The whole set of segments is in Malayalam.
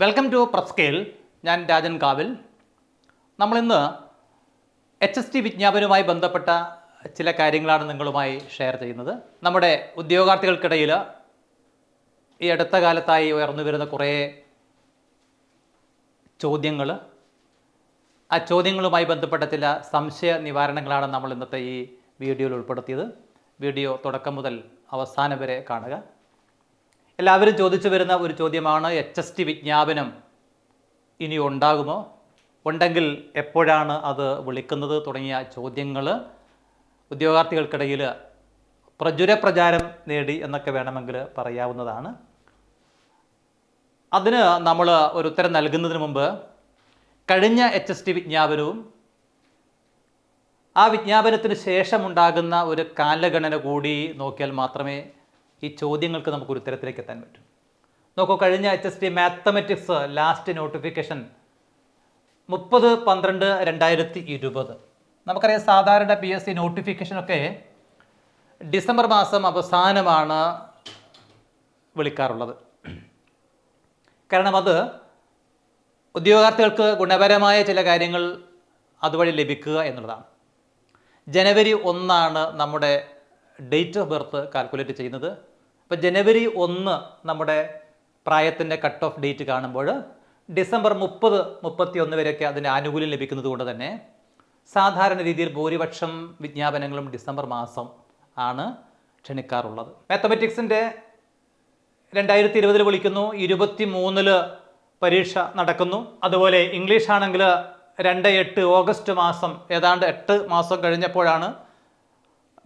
വെൽക്കം ടു പ്രസ്കേൽ ഞാൻ രാജൻ കാവിൽ. നമ്മളിന്ന് എച്ച് എസ് ടി വിജ്ഞാപനവുമായി ബന്ധപ്പെട്ട ചില കാര്യങ്ങളാണ് നിങ്ങളുമായി ഷെയർ ചെയ്യുന്നത്. നമ്മുടെ ഉദ്യോഗാർത്ഥികൾക്കിടയിൽ ഈ അടുത്ത കാലത്തായി ഉയർന്നു വരുന്ന കുറേ ചോദ്യങ്ങൾ. ആ ചോദ്യങ്ങളുമായി ബന്ധപ്പെട്ട ചില സംശയ നിവാരണങ്ങളാണ് നമ്മൾ ഇന്നത്തെ ഈ വീഡിയോയിൽ ഉൾപ്പെടുത്തിയത്. വീഡിയോ തുടക്കം മുതൽ അവസാനം വരെ കാണുക. എല്ലാവരും ചോദിച്ചു വരുന്ന ഒരു ചോദ്യമാണ് എച്ച് എസ് ടി വിജ്ഞാപനം ഇനി ഉണ്ടാകുമോ? ഉണ്ടെങ്കിൽ എപ്പോഴാണ് അത് വിളിക്കുന്നത് തുടങ്ങിയ ചോദ്യങ്ങൾ ഉദ്യോഗാർത്ഥികൾക്കിടയിൽ പ്രചുര പ്രചാരം നേടി എന്നൊക്കെ വേണമെങ്കിൽ പറയാവുന്നതാണ്. അതിന് നമ്മൾ ഒരു ഉത്തരം നൽകുന്നതിന് മുമ്പ് കഴിഞ്ഞ എച്ച് എസ് ടി വിജ്ഞാപനവും ആ വിജ്ഞാപനത്തിന് ശേഷമുണ്ടാകുന്ന ഒരു കാലഗണന കൂടി നോക്കിയാൽ മാത്രമേ ഈ ചോദ്യങ്ങൾക്ക് നമുക്ക് ഒരു ഉത്തരത്തിലേക്ക് എത്താൻ പറ്റും. നോക്കൂ കഴിഞ്ഞ H S T mathematics last notification മുപ്പത് പന്ത്രണ്ട് രണ്ടായിരത്തി ഇരുപത്. നമുക്കറിയാം സാധാരണ പി എസ് സി നോട്ടിഫിക്കേഷനൊക്കെ ഡിസംബർ മാസം അവസാനമാണ് വിളിക്കാറുള്ളത്. കാരണം അത് ഉദ്യോഗാർത്ഥികൾക്ക് ഗുണപരമായ ചില കാര്യങ്ങൾ അതുവഴി ലഭിക്കുക എന്നുള്ളതാണ്. ജനുവരി ഒന്നാണ് നമ്മുടെ ഡേറ്റ് ഓഫ് ബർത്ത് കാൽക്കുലേറ്റ് ചെയ്യുന്നത്. അപ്പോൾ ജനുവരി ഒന്ന് നമ്മുടെ പ്രായത്തിന്റെ കട്ട് ഓഫ് ഡേറ്റ് കാണുമ്പോൾ ഡിസംബർ മുപ്പത് മുപ്പത്തി ഒന്ന് വരെയൊക്കെ അതിന്റെ ആനുകൂല്യം ലഭിക്കുന്നത് കൊണ്ട് തന്നെ സാധാരണ രീതിയിൽ ഭൂരിപക്ഷം വിജ്ഞാപനങ്ങളും ഡിസംബർ മാസം ആണ് ക്ഷണിക്കാറുള്ളത്. മാത്തമെറ്റിക്സിന്റെ രണ്ടായിരത്തി ഇരുപതിൽ വിളിക്കുന്നു ഇരുപത്തി മൂന്നിൽ പരീക്ഷ നടക്കുന്നു. അതുപോലെ ഇംഗ്ലീഷ് ആണെങ്കിൽ രണ്ട് എട്ട് ഓഗസ്റ്റ് മാസം ഏതാണ്ട് എട്ട് മാസം കഴിഞ്ഞപ്പോഴാണ്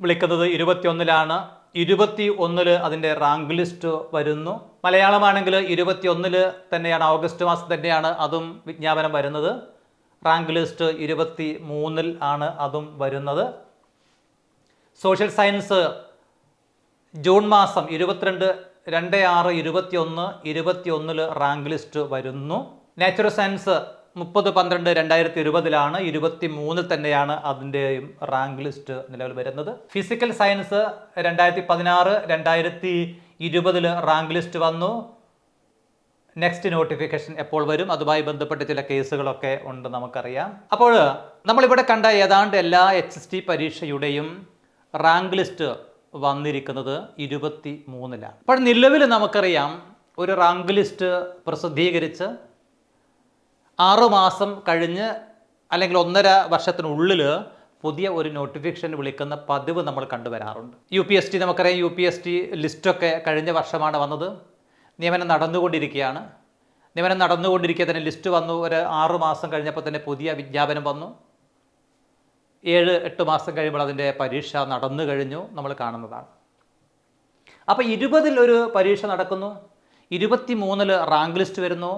വിളിക്കുന്നത് ഇരുപത്തിയൊന്നിലാണ് ഇരുപത്തി ഒന്നിൽ അതിന്റെ റാങ്ക് ലിസ്റ്റ് വരുന്നു. മലയാളമാണെങ്കിൽ ഇരുപത്തി ഒന്നിൽ തന്നെയാണ് ഓഗസ്റ്റ് മാസം തന്നെയാണ് അതും വിജ്ഞാപനം വരുന്നത്. റാങ്ക് ലിസ്റ്റ് ഇരുപത്തി മൂന്നിൽ ആണ് അതും വരുന്നത്. സോഷ്യൽ സയൻസ് ജൂൺ മാസം ഇരുപത്തിരണ്ട് രണ്ട് ആറ് ഇരുപത്തി ഒന്ന് ഇരുപത്തി ഒന്നിൽ റാങ്ക് ലിസ്റ്റ് വരുന്നു. നാച്ചുറൽ സയൻസ് മുപ്പത് പന്ത്രണ്ട് രണ്ടായിരത്തി ഇരുപതിലാണ് ഇരുപത്തി മൂന്നിൽ തന്നെയാണ് അതിന്റെയും റാങ്ക് ലിസ്റ്റ് നിലവിൽ വരുന്നത്. ഫിസിക്കൽ സയൻസ് രണ്ടായിരത്തി പതിനാറ് രണ്ടായിരത്തി ഇരുപതിൽ റാങ്ക് ലിസ്റ്റ് വന്നു. നെക്സ്റ്റ് നോട്ടിഫിക്കേഷൻ എപ്പോൾ വരും? അതുമായി ബന്ധപ്പെട്ട് ചില കേസുകളൊക്കെ ഉണ്ട് നമുക്കറിയാം. അപ്പോൾ നമ്മളിവിടെ കണ്ട ഏതാണ്ട് എല്ലാ എച്ച് എസ് ടി പരീക്ഷയുടെയും റാങ്ക് ലിസ്റ്റ് വന്നിരിക്കുന്നത് ഇരുപത്തി മൂന്നിലാണ് അപ്പോൾ നിലവിൽ നമുക്കറിയാം ഒരു റാങ്ക് ലിസ്റ്റ് പ്രസിദ്ധീകരിച്ച് ആറു മാസം കഴിഞ്ഞ് അല്ലെങ്കിൽ ഒന്നര വർഷത്തിനുള്ളിൽ പുതിയ ഒരു നോട്ടിഫിക്കേഷൻ വിളിക്കുന്ന പതിവ് നമ്മൾ കണ്ടുവരാറുണ്ട്. യു പി എസ് ടി നമുക്കറിയാം യു പി എസ് ടി ലിസ്റ്റൊക്കെ കഴിഞ്ഞ വർഷമാണ് വന്നത്. നിയമനം നടന്നുകൊണ്ടിരിക്കുകയാണ്. നിയമനം നടന്നുകൊണ്ടിരിക്കുക തന്നെ ലിസ്റ്റ് വന്നു ഒരു ആറുമാസം കഴിഞ്ഞപ്പോൾ തന്നെ പുതിയ വിജ്ഞാപനം വന്നു. ഏഴ് എട്ട് മാസം കഴിയുമ്പോൾ അതിന്റെ പരീക്ഷ നടന്നു കഴിഞ്ഞു നമ്മൾ കാണുന്നതാണ്. അപ്പോൾ ഇരുപതിൽ ഒരു പരീക്ഷ നടക്കുന്നു. ഇരുപത്തി മൂന്നിൽ റാങ്ക് ലിസ്റ്റ് വരുന്നു.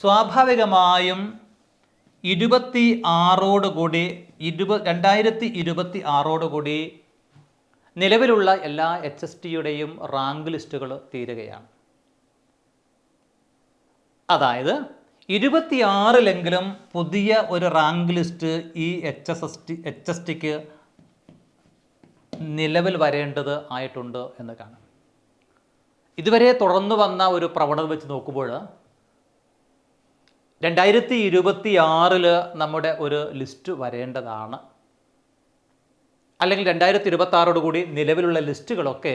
സ്വാഭാവികമായും ഇരുപത്തി ആറോട് കൂടി ഇരുപത് രണ്ടായിരത്തി ഇരുപത്തി ആറോട് കൂടി നിലവിലുള്ള എല്ലാ എച്ച് എസ് ടിയുടെയും റാങ്ക് ലിസ്റ്റുകൾ തീരുകയാണ്. അതായത് ഇരുപത്തിയാറിലെങ്കിലും പുതിയ ഒരു റാങ്ക് ലിസ്റ്റ് ഈ H S S T H S tick നിലവിൽ വരേണ്ടത് ആയിട്ടുണ്ട് എന്ന് കാണാം. ഇതുവരെ തുടർന്നു വന്ന ഒരു പ്രവണത വെച്ച് നോക്കുമ്പോൾ രണ്ടായിരത്തി ഇരുപത്തി ആറിൽ നമ്മുടെ ഒരു ലിസ്റ്റ് വരേണ്ടതാണ്. അല്ലെങ്കിൽ രണ്ടായിരത്തി ഇരുപത്തി ആറോട് കൂടി നിലവിലുള്ള ലിസ്റ്റുകളൊക്കെ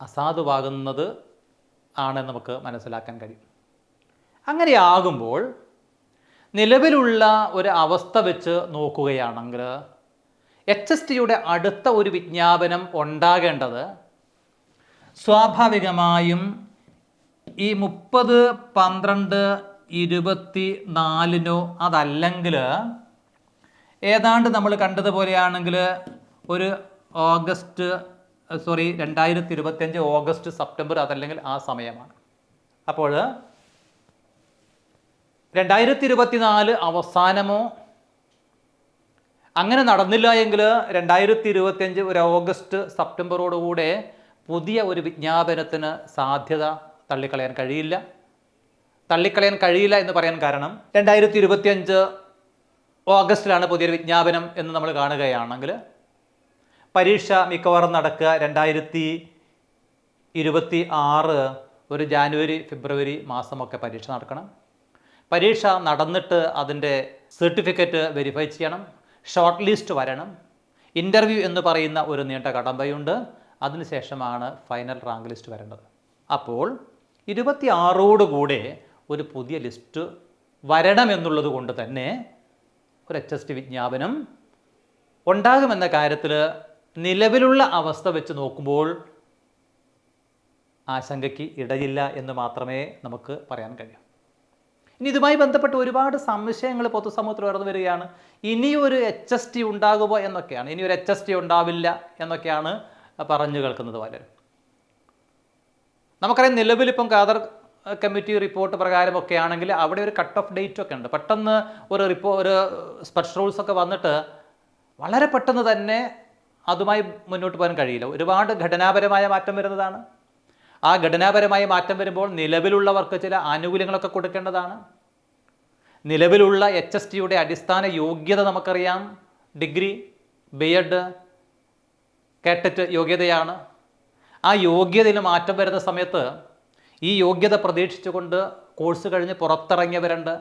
അസാധുവാകുന്നത് ആണ് നമുക്ക് മനസ്സിലാക്കാൻ കഴിയും. അങ്ങനെയാകുമ്പോൾ നിലവിലുള്ള ഒരു അവസ്ഥ വെച്ച് നോക്കുകയാണെങ്കിൽ എച്ച് എസ് ടിയുടെ അടുത്ത ഒരു വിജ്ഞാപനം ഉണ്ടാകേണ്ടത് സ്വാഭാവികമായും ഈ മുപ്പത് പന്ത്രണ്ട് ഇരുപത്തി നാലിനോ അതല്ലെങ്കിൽ ഏതാണ്ട് നമ്മൾ കണ്ടതുപോലെയാണെങ്കിൽ ഒരു ഓഗസ്റ്റ് സോറി രണ്ടായിരത്തി ഇരുപത്തിയഞ്ച് ഓഗസ്റ്റ് സെപ്റ്റംബർ അതല്ലെങ്കിൽ ആ സമയമാണ്. അപ്പോൾ രണ്ടായിരത്തി ഇരുപത്തിനാല് അവസാനമോ അങ്ങനെ നടന്നില്ല എങ്കിൽ രണ്ടായിരത്തി ഇരുപത്തിയഞ്ച് ഒരു ഓഗസ്റ്റ് സെപ്റ്റംബറോടുകൂടെ പുതിയ ഒരു വിജ്ഞാപനത്തിന് സാധ്യത തള്ളിക്കളയാൻ കഴിയില്ല. തള്ളിക്കളയാൻ കഴിയില്ല എന്ന് പറയാൻ കാരണം രണ്ടായിരത്തി ഇരുപത്തിയഞ്ച് ഓഗസ്റ്റിലാണ് പുതിയൊരു വിജ്ഞാപനം എന്ന് നമ്മൾ കാണുകയാണെങ്കിൽ പരീക്ഷ മിക്കവാറും നടക്കുക രണ്ടായിരത്തി ഇരുപത്തി ആറ് ഒരു ജാനുവരി ഫെബ്രുവരി മാസമൊക്കെ പരീക്ഷ നടക്കണം. പരീക്ഷ നടന്നിട്ട് അതിന്റെ സർട്ടിഫിക്കറ്റ് വെരിഫൈ ചെയ്യണം ഷോർട്ട് ലിസ്റ്റ് വരണം. ഇന്റർവ്യൂ എന്ന് പറയുന്ന ഒരു നീണ്ട കടമ്പയുണ്ട്. അതിനുശേഷമാണ് ഫൈനൽ റാങ്ക് ലിസ്റ്റ് വരേണ്ടത്. അപ്പോൾ ഇരുപത്തി ആറോടുകൂടെ ഒരു പുതിയ ലിസ്റ്റ് വരണമെന്നുള്ളത് കൊണ്ട് തന്നെ ഒരു എച്ച് എസ് ടി വിജ്ഞാപനം ഉണ്ടാകുമെന്ന കാര്യത്തിൽ നിലവിലുള്ള അവസ്ഥ വെച്ച് നോക്കുമ്പോൾ ആശങ്കയ്ക്ക് ഇടയില്ല എന്ന് മാത്രമേ നമുക്ക് പറയാൻ കഴിയൂ. ഇനി ഇതുമായി ബന്ധപ്പെട്ട് ഒരുപാട് സംശയങ്ങൾ പൊതുസമൂഹത്തിൽ ഉയർന്നു വരികയാണ്. ഇനിയൊരു എച്ച് എസ് ടി ഉണ്ടാകുമോ എന്നൊക്കെയാണ്. ഇനിയൊരു എച്ച് എസ് ടി ഉണ്ടാവില്ല എന്നൊക്കെയാണ് പറഞ്ഞു കേൾക്കുന്നത് പലരും. നമുക്കറിയാം നിലവിലിപ്പം ഖാദർ കമ്മിറ്റി റിപ്പോർട്ട് പ്രകാരമൊക്കെ ആണെങ്കിൽ അവിടെ ഒരു കട്ട് ഓഫ് ഡേറ്റ് ഒക്കെ ഉണ്ട്. പെട്ടെന്ന് ഒരു റിപ്പോ ഒരു സ്പെഷ്യൽ റൂൾസ് ഒക്കെ വന്നിട്ട് വളരെ പെട്ടെന്ന് തന്നെ അതുമായി മുന്നോട്ട് പോകാൻ കഴിയില്ല. ഒരുപാട് ഘടനാപരമായ മാറ്റം വരുന്നതാണ്. ആ ഘടനാപരമായ മാറ്റം വരുമ്പോൾ നിലവിലുള്ളവർക്ക് ചില ആനുകൂല്യങ്ങളൊക്കെ കൊടുക്കേണ്ടതാണ്. നിലവിലുള്ള എച്ച് എസ് ടിയുടെ അടിസ്ഥാന യോഗ്യത നമുക്കറിയാം. Degree B Ed K TET യോഗ്യതയാണ്. ആ യോഗ്യതയിൽ മാറ്റം വരുന്ന സമയത്ത് ഈ യോഗ്യത പ്രതീക്ഷിച്ചുകൊണ്ട് കോഴ്സ് കഴിഞ്ഞ് പുറത്തിറങ്ങിയവരുണ്ട്.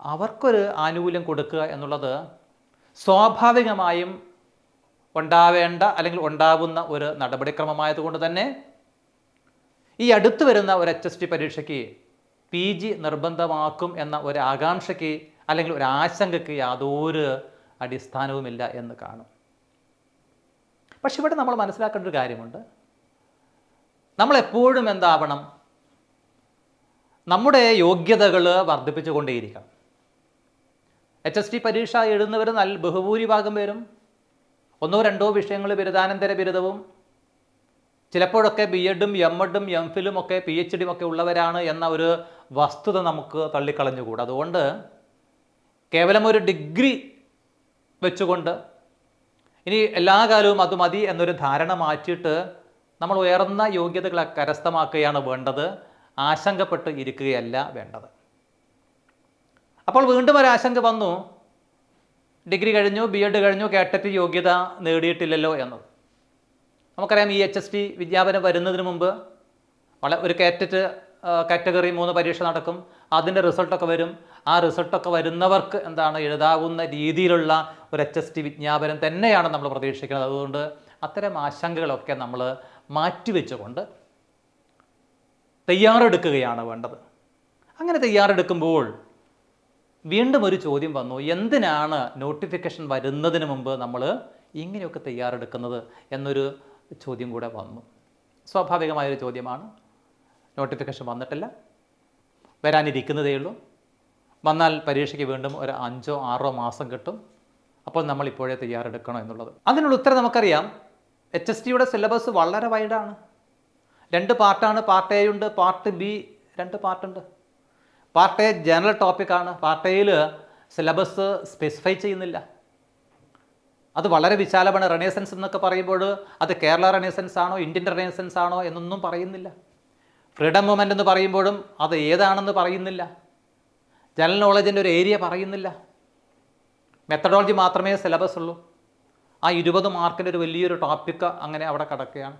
അവർക്കൊരു ആനുകൂല്യം കൊടുക്കുക എന്നുള്ളത് സ്വാഭാവികമായും ഉണ്ടാവേണ്ട അല്ലെങ്കിൽ ഉണ്ടാവുന്ന ഒരു നടപടിക്രമമായതുകൊണ്ട് തന്നെ ഈ അടുത്തു വരുന്ന ഒരു എച്ച് എസ് ടി പരീക്ഷയ്ക്ക് പി ജി നിർബന്ധമാക്കും എന്ന ഒരു ആകാംക്ഷയ്ക്ക് അല്ലെങ്കിൽ ഒരു ആശങ്കയ്ക്ക് യാതൊരു അടിസ്ഥാനവുമില്ല എന്ന് കാണും. പക്ഷെ ഇവിടെ നമ്മൾ മനസ്സിലാക്കേണ്ട ഒരു കാര്യമുണ്ട്. നമ്മളെപ്പോഴും എന്താവണം? നമ്മുടെ യോഗ്യതകൾ വർദ്ധിപ്പിച്ചുകൊണ്ടേയിരിക്കണം എച്ച് എസ് ടി പരീക്ഷ എഴുതുന്നവർ നല്ല ബഹുഭൂരിഭാഗം പേരും ഒന്നോ രണ്ടോ വിഷയങ്ങൾ ബിരുദാനന്തര ബിരുദവും ചിലപ്പോഴൊക്കെ ബി എഡും എം എഡും എം ഫിലും ഒക്കെ പി എച്ച് ഡിയും ഒക്കെ ഉള്ളവരാണ് എന്ന ഒരു വസ്തുത നമുക്ക് തള്ളിക്കളഞ്ഞുകൂടാ. അതുകൊണ്ട് കേവലം ഒരു ഡിഗ്രി വെച്ചുകൊണ്ട് ഇനി എല്ലാ കാലവും അത് മതി എന്നൊരു ധാരണ മാറ്റിയിട്ട് നമ്മൾ ഉയർന്ന യോഗ്യതകളെ കരസ്ഥമാക്കുകയാണ് വേണ്ടത്. ആശങ്കപ്പെട്ട് ഇരിക്കുകയല്ല വേണ്ടത്. അപ്പോൾ വീണ്ടും ഒരു ആശങ്ക വന്നു. ഡിഗ്രി കഴിഞ്ഞു ബി എഡ് കഴിഞ്ഞു കേട്ടറ്റ് യോഗ്യത നേടിയിട്ടില്ലല്ലോ എന്നത്. നമുക്കറിയാം ഈ എച്ച് എസ് ടി വിജ്ഞാപനം വരുന്നതിന് മുമ്പ് വളരെ ഒരു കാറ്ററ്റ് കാറ്റഗറി മൂന്ന് പരീക്ഷ നടക്കും. അതിന്റെ റിസൾട്ടൊക്കെ വരും. ആ റിസൾട്ടൊക്കെ വരുന്നവർക്ക് എന്താണ് എഴുതാവുന്ന രീതിയിലുള്ള ഒരു എച്ച് എസ് ടി വിജ്ഞാപനം തന്നെയാണ് നമ്മൾ പ്രതീക്ഷിക്കുന്നത്. അതുകൊണ്ട് അത്തരം ആശങ്കകളൊക്കെ നമ്മൾ മാറ്റിവെച്ചുകൊണ്ട് തയ്യാറെടുക്കുകയാണ് വേണ്ടത്. അങ്ങനെ തയ്യാറെടുക്കുമ്പോൾ വീണ്ടും ഒരു ചോദ്യം വന്നു. എന്തിനാണ് നോട്ടിഫിക്കേഷൻ വരുന്നതിന് മുമ്പ് നമ്മൾ ഇങ്ങനെയൊക്കെ തയ്യാറെടുക്കുന്നത് എന്നൊരു ചോദ്യം കൂടെ വന്നു. സ്വാഭാവികമായൊരു ചോദ്യമാണ്. നോട്ടിഫിക്കേഷൻ വന്നിട്ടില്ല. വരാനിരിക്കുന്നതേ ഉള്ളൂ. വന്നാൽ പരീക്ഷയ്ക്ക് വീണ്ടും ഒരു അഞ്ചോ ആറോ മാസം കിട്ടും. അപ്പോൾ നമ്മൾ ഇപ്പോഴേ തയ്യാറെടുക്കണം എന്നുള്ളത്. അതിനുള്ള ഉത്തരം നമുക്കറിയാം. എച്ച് എസ് ടിയുടെ സിലബസ് വളരെ വൈഡാണ് രണ്ട് പാർട്ടാണ്. പാർട്ട് എ ഉണ്ട് പാർട്ട് ബി രണ്ട് പാർട്ടുണ്ട്. പാർട്ട് എ ജനറൽ ടോപ്പിക്കാണ് പാർട്ട് എയിൽ സിലബസ് സ്പെസിഫൈ ചെയ്യുന്നില്ല. അത് വളരെ വിശാലമാണ്. റെനേസൻസ് എന്നൊക്കെ പറയുമ്പോൾ അത് കേരള റെനേസൻസ് ആണോ ഇന്ത്യൻ റെനേസൻസ് ആണോ എന്നൊന്നും പറയുന്നില്ല. ഫ്രീഡം മൂവ്മെന്റ് എന്ന് പറയുമ്പോഴും അത് ഏതാണെന്ന് പറയുന്നില്ല. ജനറൽ നോളജിന്റെ ഒരു ഏരിയ പറയുന്നില്ല. മെത്തഡോളജി മാത്രമേ സിലബസ് ഉള്ളൂ. ആ ഇരുപത് മാർക്കിന്റെ ഒരു വലിയൊരു ടോപ്പിക്ക് അങ്ങനെ അവിടെ കിടക്കുകയാണ്.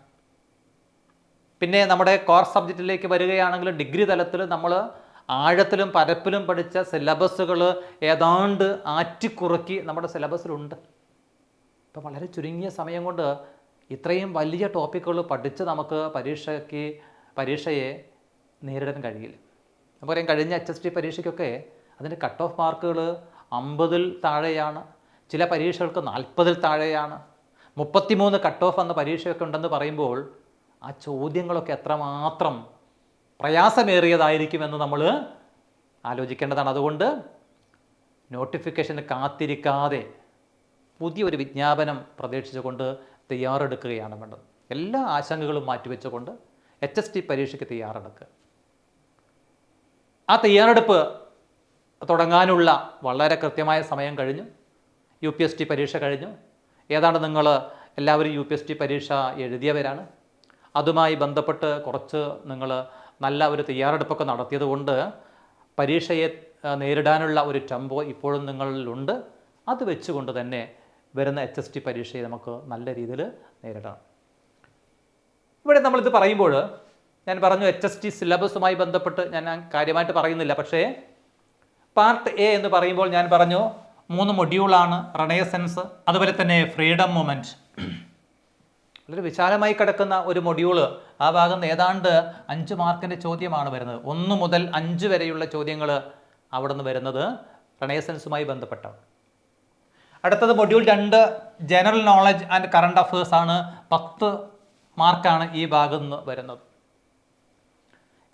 പിന്നെ നമ്മുടെ കോർ സബ്ജക്റ്റിലേക്ക് വരികയാണെങ്കിൽ ഡിഗ്രി തലത്തിൽ നമ്മൾ ആഴത്തിലും പരപ്പിലും പഠിച്ച സിലബസുകൾ ഏതാണ്ട് ആറ്റിക്കുറുക്കി നമ്മുടെ സിലബസിലുണ്ട് ഇപ്പം വളരെ ചുരുങ്ങിയ സമയം കൊണ്ട് ഇത്രയും വലിയ ടോപ്പിക്കുകൾ പഠിച്ച് നമുക്ക് പരീക്ഷയ്ക്ക് പരീക്ഷയെ നേരിടാൻ കഴിയില്ല. നമുക്കറിയാം കഴിഞ്ഞ എച്ച് എസ് ടി പരീക്ഷയ്ക്കൊക്കെ അതിന്റെ കട്ട് ഓഫ് മാർക്കുകൾ അമ്പതിൽ താഴെയാണ് ചില പരീക്ഷകൾക്ക് നാൽപ്പതിൽ താഴെയാണ്. മുപ്പത്തിമൂന്ന് കട്ട് ഓഫ് എന്ന പരീക്ഷയൊക്കെ ഉണ്ടെന്ന് പറയുമ്പോൾ ആ ചോദ്യങ്ങളൊക്കെ എത്രമാത്രം പ്രയാസമേറിയതായിരിക്കുമെന്ന് നമ്മൾ ആലോചിക്കേണ്ടതാണ്. അതുകൊണ്ട് നോട്ടിഫിക്കേഷന് കാത്തിരിക്കാതെ പുതിയൊരു വിജ്ഞാപനം പ്രതീക്ഷിച്ചുകൊണ്ട് തയ്യാറെടുക്കുകയാണ് വേണ്ടത്. എല്ലാ ആശങ്കകളും മാറ്റിവെച്ചുകൊണ്ട് എച്ച് എസ് ടി പരീക്ഷയ്ക്ക് തയ്യാറെടുക്കുക. ആ തയ്യാറെടുപ്പ് തുടങ്ങാനുള്ള വളരെ കൃത്യമായ സമയം കഴിഞ്ഞു. യു പി എസ് ടി പരീക്ഷ കഴിഞ്ഞു. ഏതാണ്ട് നിങ്ങൾ എല്ലാവരും യു പി എസ് ടി പരീക്ഷ എഴുതിയവരാണ്. അതുമായി ബന്ധപ്പെട്ട് കുറച്ച് നിങ്ങൾ നല്ല ഒരു തയ്യാറെടുപ്പൊക്കെ നടത്തിയതുകൊണ്ട് പരീക്ഷയെ നേരിടാനുള്ള ഒരു ടെമ്പോ ഇപ്പോഴും നിങ്ങളിലുണ്ട്. അത് വെച്ചുകൊണ്ട് തന്നെ വരുന്ന എച്ച് എസ് ടി പരീക്ഷയെ നമുക്ക് നല്ല രീതിയിൽ നേരിടാം. ഇവിടെ നമ്മളിത് പറയുമ്പോൾ ഞാൻ പറഞ്ഞു എച്ച് എസ് ടി സിലബസുമായി ബന്ധപ്പെട്ട് ഞാൻ കാര്യമായിട്ട് പറയുന്നില്ല. പക്ഷേ പാർട്ട് എ എന്ന് പറയുമ്പോൾ ഞാൻ പറഞ്ഞു മൂന്ന് മൊഡ്യൂളാണ് റണയസെൻസ് അതുപോലെ തന്നെ ഫ്രീഡം മൂമെന്റ്. വളരെ വിശാലമായി കിടക്കുന്ന ഒരു മൊഡ്യൂൾ ആ ഭാഗം ഏതാണ്ട് അഞ്ച് മാർക്കിന്റെ ചോദ്യമാണ് വരുന്നത്. ഒന്ന് മുതൽ അഞ്ച് വരെയുള്ള ചോദ്യങ്ങൾ അവിടെ നിന്ന് വരുന്നത് റണേസൻസുമായി ബന്ധപ്പെട്ട അടുത്തത് മൊഡ്യൂൾ രണ്ട് general knowledge and current affairs ആണ് പത്ത് മാർക്കാണ് ഈ ഭാഗം നിന്ന് വരുന്നത്.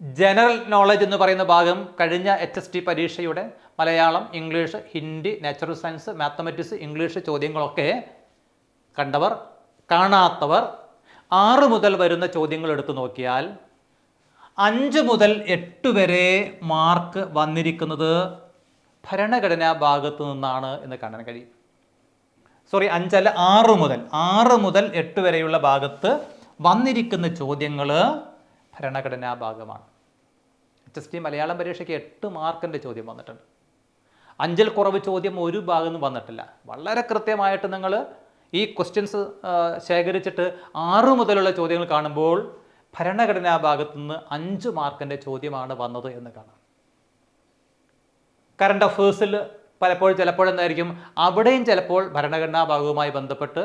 ജനറൽ നോളജ് എന്ന് പറയുന്ന ഭാഗം കഴിഞ്ഞ എച്ച് എസ് ടി പരീക്ഷയുടെ Malayalam English Hindi natural science mathematics English ചോദ്യങ്ങളൊക്കെ കണ്ടവർ കാണാത്തവർ ആറ് മുതൽ വരുന്ന ചോദ്യങ്ങൾ എടുത്തു നോക്കിയാൽ അഞ്ച് മുതൽ എട്ട് വരെ മാർക്ക് വന്നിരിക്കുന്നത് ഭരണഘടനാ ഭാഗത്തു നിന്നാണ് എന്ന് കാണാൻ കഴിയും. സോറി അഞ്ചല്ല ആറ് മുതൽ ആറ് മുതൽ എട്ട് വരെയുള്ള ഭാഗത്ത് വന്നിരിക്കുന്ന ചോദ്യങ്ങൾ ഭരണഘടനാ ഭാഗമാണ്. എച്ച് എസ് ടി മലയാളം പരീക്ഷയ്ക്ക് എട്ട് മാർക്കിന്റെ ചോദ്യം വന്നിട്ടുണ്ട്. അഞ്ചിൽ കുറവ് ചോദ്യം ഒരു ഭാഗത്തും വന്നിട്ടില്ല. വളരെ കൃത്യമായിട്ട് നിങ്ങൾ ഈ ക്വസ്റ്റ്യൻസ് ശേഖരിച്ചിട്ട് ആറ് മുതലുള്ള ചോദ്യങ്ങൾ കാണുമ്പോൾ ഭരണഘടനാ ഭാഗത്തു നിന്ന് അഞ്ച് മാർക്കിന്റെ ചോദ്യമാണ് വന്നത് എന്ന് കാണാം. കറണ്ട് അഫേഴ്സിൽ പലപ്പോഴും ചിലപ്പോഴെന്നായിരിക്കും അവിടെയും ചിലപ്പോൾ ഭരണഘടനാ ഭാഗവുമായി ബന്ധപ്പെട്ട്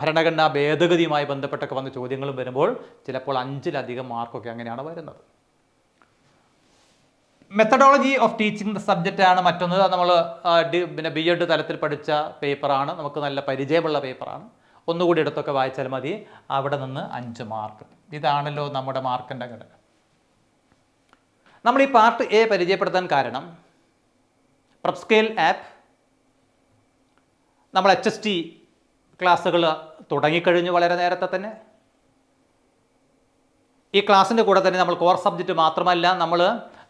ഭരണഘടനാ ഭേദഗതിയുമായി ബന്ധപ്പെട്ടൊക്കെ വന്ന ചോദ്യങ്ങളും വരുമ്പോൾ ചിലപ്പോൾ അഞ്ചിലധികം മാർക്കൊക്കെ അങ്ങനെയാണ് വരുന്നത്. മെത്തഡോളജി ഓഫ് ടീച്ചിങ് സബ്ജക്റ്റ് ആണ് മറ്റൊന്ന് നമ്മൾ പിന്നെ ബി എഡ് തലത്തിൽ പഠിച്ച പേപ്പറാണ് നമുക്ക് നല്ല പരിചയമുള്ള പേപ്പറാണ് ഒന്നുകൂടി എടുത്തൊക്കെ വായിച്ചാൽ മതി. അവിടെ നിന്ന് അഞ്ച് മാർക്ക് ഇതാണല്ലോ നമ്മുടെ മാർക്കിന്റെ ഘടന നമ്മൾ ഈ പാർട്ട് എ പരിചയപ്പെടുത്താൻ കാരണം പ്രപ്സ്കെയിൽ ആപ്പ് നമ്മൾ എച്ച് എസ് ടി ക്ലാസ്സുകൾ തുടങ്ങിക്കഴിഞ്ഞു വളരെ നേരത്തെ തന്നെ. ഈ ക്ലാസ്സിന്റെ കൂടെ തന്നെ നമ്മൾ കോർ സബ്ജക്റ്റ് മാത്രമല്ല നമ്മൾ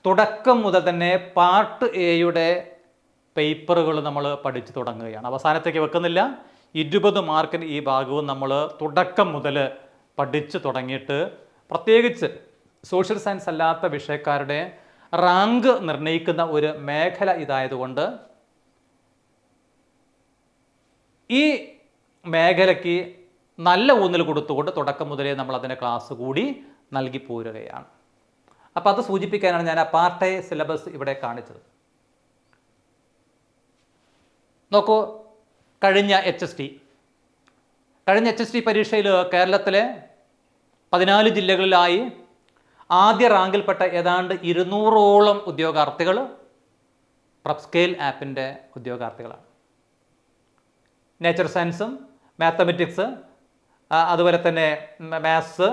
തുടക്കം മുതൽ തന്നെ പാർട്ട് എയുടെ പേപ്പറുകൾ നമ്മൾ പഠിച്ചു തുടങ്ങുകയാണ്. അവസാനത്തേക്ക് വെക്കുന്നില്ല. ഇരുപത് മാർക്കിന് ഈ ഭാഗവും നമ്മൾ തുടക്കം മുതൽ പഠിച്ചു തുടങ്ങിയിട്ട് പ്രത്യേകിച്ച് സോഷ്യൽ സയൻസ് അല്ലാത്ത വിഷയക്കാരുടെ റാങ്ക് നിർണയിക്കുന്ന ഒരു മേഖല ഇതായതുകൊണ്ട് ഈ മേഖലയ്ക്ക് നല്ല ഊന്നൽ കൊടുത്തുകൊണ്ട് തുടക്കം മുതലേ നമ്മൾ അതിന്റെ ക്ലാസ് കൂടി നൽകി പോരുകയാണ്. അപ്പോൾ അത് സൂചിപ്പിക്കാനാണ് ഞാൻ ആ പാർട്ട് എ സിലബസ് ഇവിടെ കാണിച്ചത്. നോക്കൂ കഴിഞ്ഞ എച്ച് എസ് ടി കഴിഞ്ഞ എച്ച് എസ് ടി പരീക്ഷയിൽ കേരളത്തിലെ പതിനാല് ജില്ലകളിലായി ആദ്യ റാങ്കിൽപ്പെട്ട ഏതാണ്ട് ഇരുന്നൂറോളം ഉദ്യോഗാർത്ഥികൾ പ്രപ്സ്കെയിൽ ആപ്പിന്റെ ഉദ്യോഗാർത്ഥികളാണ്. നേച്ചർ സയൻസും മാത്തമെറ്റിക്സ് അതുപോലെ തന്നെ മാത്സ്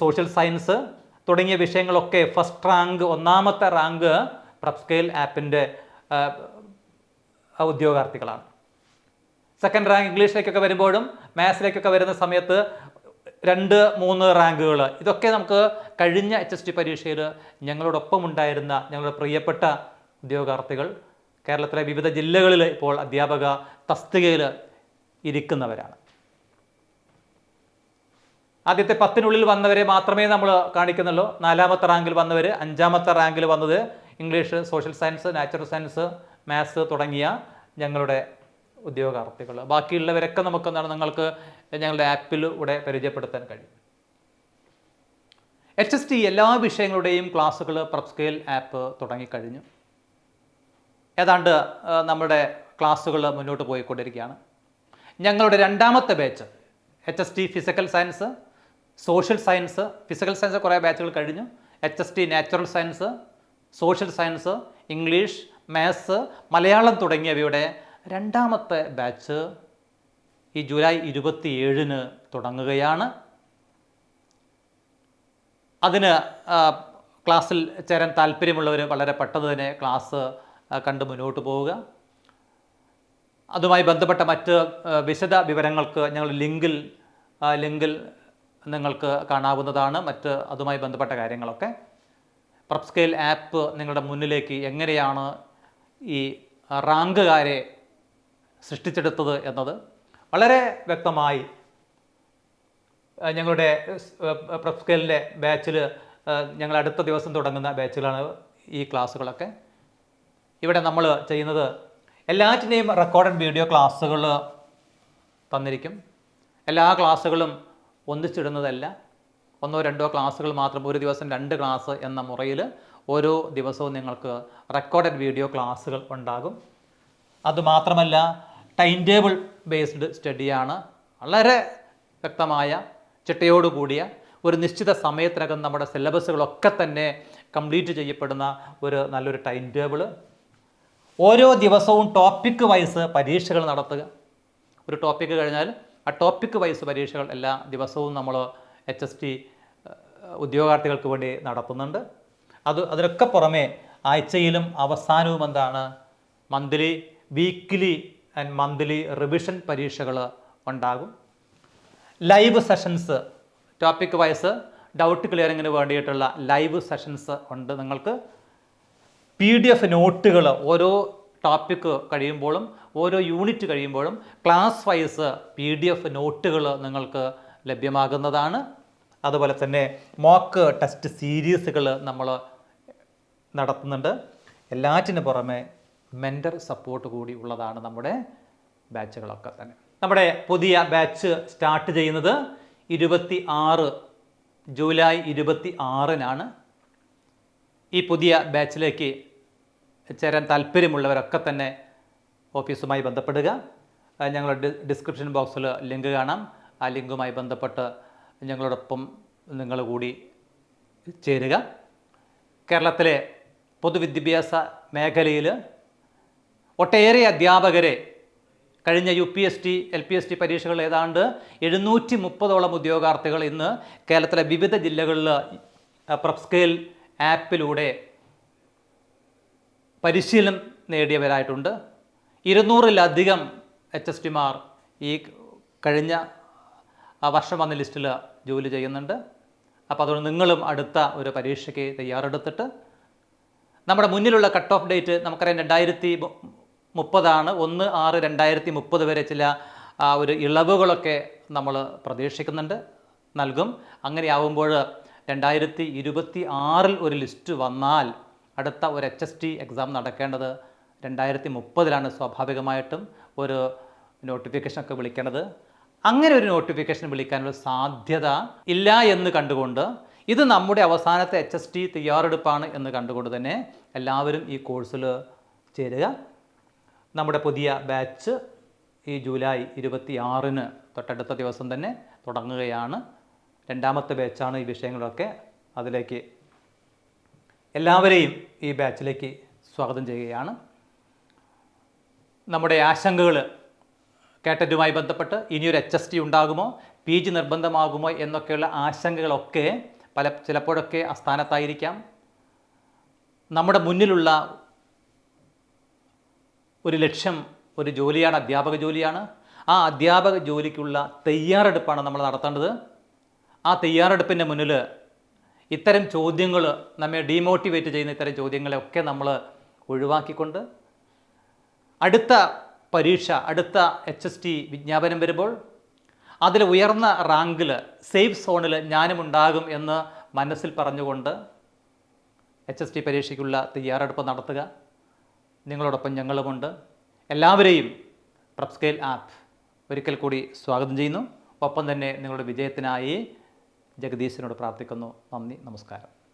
സോഷ്യൽ സയൻസ് തുടങ്ങിയ വിഷയങ്ങളൊക്കെ ഫസ്റ്റ് റാങ്ക് ഒന്നാമത്തെ റാങ്ക് പ്രപ്സ്കെയിൽ ആപ്പിന്റെ ഉദ്യോഗാർത്ഥികളാണ്. സെക്കൻഡ് റാങ്ക് ഇംഗ്ലീഷിലേക്കൊക്കെ വരുമ്പോഴും മാത്സിലേക്കൊക്കെ വരുന്ന സമയത്ത് രണ്ട് മൂന്ന് റാങ്കുകൾ ഇതൊക്കെ നമുക്ക് കഴിഞ്ഞ എച്ച് എസ് ടി പരീക്ഷയിൽ ഞങ്ങളോടൊപ്പം ഉണ്ടായിരുന്ന ഞങ്ങളുടെ പ്രിയപ്പെട്ട ഉദ്യോഗാർത്ഥികൾ കേരളത്തിലെ വിവിധ ജില്ലകളിൽ ഇപ്പോൾ അധ്യാപക തസ്തികയിൽ ഇരിക്കുന്നവരാണ്. ആദ്യത്തെ പത്തിനുള്ളിൽ വന്നവരെ മാത്രമേ നമ്മൾ കാണിക്കുന്നുള്ളൂ. നാലാമത്തെ റാങ്കിൽ വന്നവർ അഞ്ചാമത്തെ റാങ്കിൽ വന്നത് English social science natural science maths തുടങ്ങിയ ഞങ്ങളുടെ ഉദ്യോഗാർത്ഥികൾ. ബാക്കിയുള്ളവരൊക്കെ നമുക്ക് എന്താണ് നിങ്ങൾക്ക് ഞങ്ങളുടെ ആപ്പിലൂടെ പരിചയപ്പെടുത്താൻ കഴിയും. എച്ച് എസ് ടി എല്ലാ വിഷയങ്ങളുടെയും ക്ലാസ്സുകൾ പ്രപ്സ്കെയിൽ ആപ്പ് തുടങ്ങിക്കഴിഞ്ഞു. ഏതാണ്ട് നമ്മുടെ ക്ലാസ്സുകൾ മുന്നോട്ട് പോയിക്കൊണ്ടിരിക്കുകയാണ്. ഞങ്ങളുടെ രണ്ടാമത്തെ batch H S T physical science social science physical science കുറേ ബാച്ചുകൾ കഴിഞ്ഞു. H S T natural science social science English maths Malayalam തുടങ്ങിയവയുടെ രണ്ടാമത്തെ ബാച്ച് ഈ ജൂലൈ ഇരുപത്തിയേഴിന് തുടങ്ങുകയാണ്. അതിന് ക്ലാസ്സിൽ ചേരാൻ താല്പര്യമുള്ളവർ വളരെ പെട്ടെന്ന് തന്നെ ക്ലാസ് കണ്ട് മുന്നോട്ട് പോവുക. അതുമായി ബന്ധപ്പെട്ട മറ്റ് വിശദ വിവരങ്ങൾക്ക് ഞങ്ങൾ ലിങ്കിൽ ലിങ്കിൽ നിങ്ങൾക്ക് കാണാവുന്നതാണ് മറ്റ് അതുമായി ബന്ധപ്പെട്ട കാര്യങ്ങളൊക്കെ. പ്രപ്സ്കെയിൽ ആപ്പ് നിങ്ങളുടെ മുന്നിലേക്ക് എങ്ങനെയാണ് ഈ റാങ്കുകാരെ സൃഷ്ടിച്ചെടുത്തത് എന്നത് വളരെ വ്യക്തമായി ഞങ്ങളുടെ പ്രപ്സ്കെയിലിന്റെ ബാച്ചിൽ ഞങ്ങൾ അടുത്ത ദിവസം തുടങ്ങുന്ന ബാച്ചിലാണ് ഈ ക്ലാസ്സുകളൊക്കെ. ഇവിടെ നമ്മൾ ചെയ്യുന്നത് എല്ലാറ്റിനെയും റെക്കോർഡഡ് വീഡിയോ ക്ലാസ്സുകൾ തന്നിരിക്കും. എല്ലാ ക്ലാസ്സുകളും ഒന്നിച്ചിടുന്നതല്ല ഒന്നോ രണ്ടോ ക്ലാസ്സുകൾ മാത്രം ഒരു ദിവസം രണ്ട് ക്ലാസ് എന്ന മുറയിൽ ഓരോ ദിവസവും നിങ്ങൾക്ക് റെക്കോർഡഡ് വീഡിയോ ക്ലാസ്സുകൾ ഉണ്ടാകും. അതുമാത്രമല്ല ടൈം ടേബിൾ ബേസ്ഡ് സ്റ്റഡിയാണ് വളരെ വ്യക്തമായ ചിട്ടയോടുകൂടിയ ഒരു നിശ്ചിത സമയത്തിനകം നമ്മുടെ സിലബസുകളൊക്കെ തന്നെ കംപ്ലീറ്റ് ചെയ്യപ്പെടുന്ന ഒരു നല്ലൊരു ടൈം ടേബിൾ ഓരോ ദിവസവും ടോപ്പിക്ക് വൈസ് പരീക്ഷകൾ നടത്തുക. ഒരു ടോപ്പിക്ക് കഴിഞ്ഞാൽ ആ ടോപ്പിക് വൈസ് പരീക്ഷകൾ എല്ലാ ദിവസവും നമ്മൾ എച്ച് എസ് ടി ഉദ്യോഗാർത്ഥികൾക്ക് വേണ്ടി നടത്തുന്നുണ്ട്. അത് അതിനൊക്കെ പുറമേ ആഴ്ചയിലും അവസാനവും എന്താണ്? Monthly weekly and monthly revision പരീക്ഷകൾ ഉണ്ടാകും. Live sessions topic wise doubt ക്ലിയറിങ്ങിന് വേണ്ടിയിട്ടുള്ള ലൈവ് സെഷൻസ് ഉണ്ട്. നിങ്ങൾക്ക് പി ഡി എഫ് നോട്ടുകൾ ഓരോ ടോപ്പിക്ക് കഴിയുമ്പോഴും ഓരോ യൂണിറ്റ് കഴിയുമ്പോഴും class wise P D F നോട്ടുകൾ നിങ്ങൾക്ക് ലഭ്യമാകുന്നതാണ്. അതുപോലെ തന്നെ മോക്ക് ടെസ്റ്റ് സീരീസുകൾ നമ്മൾ നടത്തുന്നുണ്ട്. എല്ലാറ്റിന് പുറമെ മെന്റർ സപ്പോർട്ട് കൂടി ഉള്ളതാണ് നമ്മുടെ ബാച്ചുകളൊക്കെ തന്നെ. നമ്മുടെ പുതിയ ബാച്ച് സ്റ്റാർട്ട് ചെയ്യുന്നത് ഇരുപത്തി ആറ് ജൂലൈ ഇരുപത്തി ആറിനാണ് ഈ പുതിയ ബാച്ചിലേക്ക് ചേരാൻ താല്പര്യമുള്ളവരൊക്കെ തന്നെ ഓഫീസുമായി ബന്ധപ്പെടുക. ഞങ്ങളുടെ ഡിസ്ക്രിപ്ഷൻ ബോക്സിൽ ലിങ്ക് കാണാം. ആ ലിങ്കുമായി ബന്ധപ്പെട്ട് ഞങ്ങളോടൊപ്പം നിങ്ങൾ കൂടി ചേരുക. കേരളത്തിലെ പൊതുവിദ്യാഭ്യാസ മേഖലയിൽ ഒട്ടേറെ അധ്യാപകരെ കഴിഞ്ഞ U P S T L P S T പരീക്ഷകൾ ഏതാണ്ട് എഴുന്നൂറ്റി മുപ്പതോളം ഉദ്യോഗാർത്ഥികൾ ഇന്ന് കേരളത്തിലെ വിവിധ ജില്ലകളിൽ പ്രപ്സ്കെയിൽ ആപ്പിലൂടെ പരിശീലനം നേടിയവരായിട്ടുണ്ട്. ഇരുന്നൂറിലധികം എച്ച് എസ് ടിമാർ ഈ കഴിഞ്ഞ വർഷം വന്ന ലിസ്റ്റിൽ ജോലി ചെയ്യുന്നുണ്ട്. അപ്പോൾ അതുകൊണ്ട് നിങ്ങളും അടുത്ത ഒരു പരീക്ഷയ്ക്ക് തയ്യാറെടുത്തിട്ട് നമ്മുടെ മുന്നിലുള്ള കട്ട് ഓഫ് ഡേറ്റ് നമുക്കറിയാം രണ്ടായിരത്തി മുപ്പതാണ്. ഒന്ന് ആറ് രണ്ടായിരത്തി മുപ്പത് വരെ ചില ഒരു ഇളവുകളൊക്കെ നമ്മൾ പ്രതീക്ഷിക്കുന്നുണ്ട്. നൽകും. അങ്ങനെയാവുമ്പോൾ രണ്ടായിരത്തി ഇരുപത്തി ആറിൽ ഒരു ലിസ്റ്റ് വന്നാൽ അടുത്ത ഒരു എച്ച് എസ് ടി എക്സാം നടക്കേണ്ടത് രണ്ടായിരത്തി മുപ്പതിലാണ് സ്വാഭാവികമായിട്ടും ഒരു നോട്ടിഫിക്കേഷനൊക്കെ വിളിക്കേണ്ടത് അങ്ങനെ ഒരു നോട്ടിഫിക്കേഷൻ വിളിക്കാനുള്ള സാധ്യത ഇല്ല എന്ന് കണ്ടുകൊണ്ട് ഇത് നമ്മുടെ അവസാനത്തെ എച്ച് എസ് ടി തയ്യാറെടുപ്പാണ് എന്ന് കണ്ടുകൊണ്ട് തന്നെ എല്ലാവരും ഈ കോഴ്സിൽ ചേരുക. നമ്മുടെ പുതിയ ബാച്ച് ഈ ജൂലൈ ഇരുപത്തി ആറിന് തൊട്ടടുത്ത ദിവസം തന്നെ തുടങ്ങുകയാണ്. രണ്ടാമത്തെ ബാച്ചാണ് ഈ വിഷയങ്ങളൊക്കെ അതിലേക്ക് എല്ലാവരെയും ഈ ബാച്ചിലേക്ക് സ്വാഗതം ചെയ്യുകയാണ്. നമ്മുടെ ആശങ്കകൾ കേട്ടറ്റുമായി ബന്ധപ്പെട്ട് ഇനിയൊരു എച്ച് എസ് ടി ഉണ്ടാകുമോ? പി ജി നിർബന്ധമാകുമോ എന്നൊക്കെയുള്ള ആശങ്കകളൊക്കെ പല ചിലപ്പോഴൊക്കെ അസ്ഥാനത്തായിരിക്കാം നമ്മുടെ മുന്നിലുള്ള ഒരു ലക്ഷ്യം ഒരു ജോലിയാണ് അധ്യാപക ജോലിയാണ്. ആ അധ്യാപക ജോലിക്കുള്ള തയ്യാറെടുപ്പാണ് നമ്മൾ നടത്തേണ്ടത്. ആ തയ്യാറെടുപ്പിന്റെ മുന്നിൽ ഇത്തരം ചോദ്യങ്ങൾ നമ്മെ ഡീമോട്ടിവേറ്റ് ചെയ്യുന്ന ഇത്തരം ചോദ്യങ്ങളെയൊക്കെ നമ്മൾ ഒഴിവാക്കിക്കൊണ്ട് അടുത്ത പരീക്ഷ അടുത്ത എച്ച് എസ് ടി വിജ്ഞാപനം വരുമ്പോൾ അതിൽ ഉയർന്ന റാങ്കിൽ സേഫ് സോണിൽ ഞാനും ഉണ്ടാകും എന്ന് മനസ്സിൽ പറഞ്ഞുകൊണ്ട് എച്ച് എസ് ടി പരീക്ഷയ്ക്കുള്ള തയ്യാറെടുപ്പ് നടത്തുക. നിങ്ങളോടൊപ്പം ഞങ്ങളുമുണ്ട്. എല്ലാവരെയും പ്രപ്സ്കെയിൽ ആപ്പ് ഒരിക്കൽ കൂടി സ്വാഗതം ചെയ്യുന്നു. ഒപ്പം തന്നെ നിങ്ങളുടെ വിജയത്തിനായി ജഗദീശനോട് പ്രാർത്ഥിക്കുന്നു. നന്ദി നമസ്കാരം.